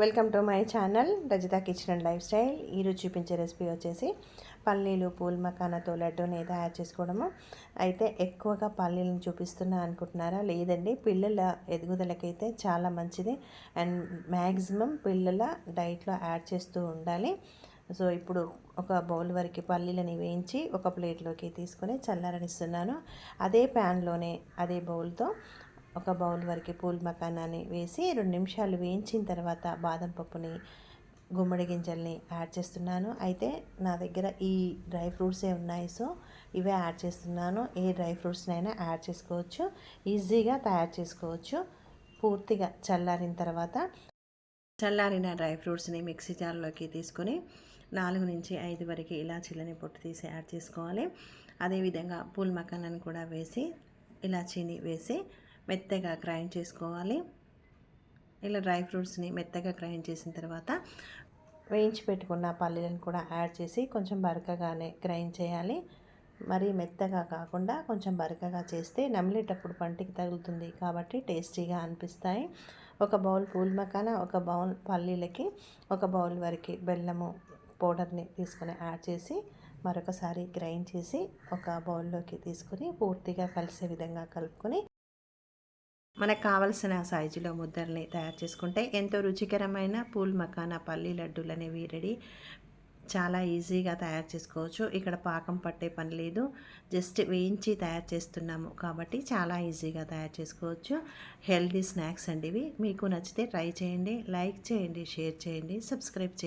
Welcome to my channel Rajitha kitchen and lifestyle. ఈరోజు చూపించే recipe వచ్చేసి పల్లీలు పూల్ మకానాతో లడ్డూని తయారు చేసుకోవడము. అయితే ఎక్కువగా పల్లీలను చూపిస్తున్నా అనుకుంటున్నారా? లేదండి పిల్లల ఎదుగుదలకైతే చాలా మంచిది. అండ్ మ్యాక్సిమం పిల్లల డైట్లో యాడ్ చేస్తూ ఉండాలి. సో ఇప్పుడు ఒక బౌల్ వరకు పల్లీలని వేయించి ఒక ప్లేట్లోకి తీసుకొని చల్లారనిస్తున్నాను. అదే ప్యాన్లోనే అదే బౌల్తో ఒక బౌల్ వరకు పూల్ మకానాన్ని వేసి రెండు నిమిషాలు వేయించిన తర్వాత బాదం పప్పుని గుమ్మడి గింజల్ని యాడ్ చేస్తున్నాను. అయితే నా దగ్గర ఈ డ్రై ఫ్రూట్సే ఉన్నాయి. సో ఇవే యాడ్ చేస్తున్నాను. ఏ డ్రై ఫ్రూట్స్నైనా యాడ్ చేసుకోవచ్చు. ఈజీగా తయారు చేసుకోవచ్చు. పూర్తిగా చల్లారిన తర్వాత చల్లారిన డ్రై ఫ్రూట్స్ని మిక్సీ జార్లోకి తీసుకొని నాలుగు నుంచి ఐదు వరకు ఇలాచీలని పొట్టు తీసి యాడ్ చేసుకోవాలి. అదేవిధంగా పూల్ మకానాన్ని కూడా వేసి ఇలాచీని వేసి మెత్తగా గ్రైండ్ చేసుకోవాలి. ఇలా డ్రై ఫ్రూట్స్ని మెత్తగా గ్రైండ్ చేసిన తర్వాత వేయించి పెట్టుకున్న పల్లీలను కూడా యాడ్ చేసి కొంచెం బరకగానే గ్రైండ్ చేయాలి. మరీ మెత్తగా కాకుండా కొంచెం బరకగా చేస్తే నమిలేటప్పుడు పంటికి తగులుతుంది కాబట్టి టేస్టీగా అనిపిస్తాయి. ఒక బౌల్ పూల్ మకాన ఒక బౌల్ పల్లీలకి ఒక బౌల్ వరకు బెల్లము పౌడర్ని తీసుకొని యాడ్ చేసి మరొకసారి గ్రైండ్ చేసి ఒక బౌల్లోకి తీసుకొని పూర్తిగా కలిసే విధంగా కలుపుకొని మనకు కావలసిన సైజులో ముద్దల్ని తయారు చేసుకుంటే ఎంతో రుచికరమైన పూల్ మకానా పల్లి లడ్డూలు అనేవి రెడీ. చాలా ఈజీగా తయారు చేసుకోవచ్చు. ఇక్కడ పాకం పట్టే పని లేదు. జస్ట్ వేయించి తయారు చేస్తున్నాము కాబట్టి చాలా ఈజీగా తయారు చేసుకోవచ్చు. హెల్దీ స్నాక్స్ అండి ఇవి. మీకు నచ్చితే ట్రై చేయండి లైక్ చేయండి షేర్ చేయండి సబ్స్క్రైబ్ చేయండి.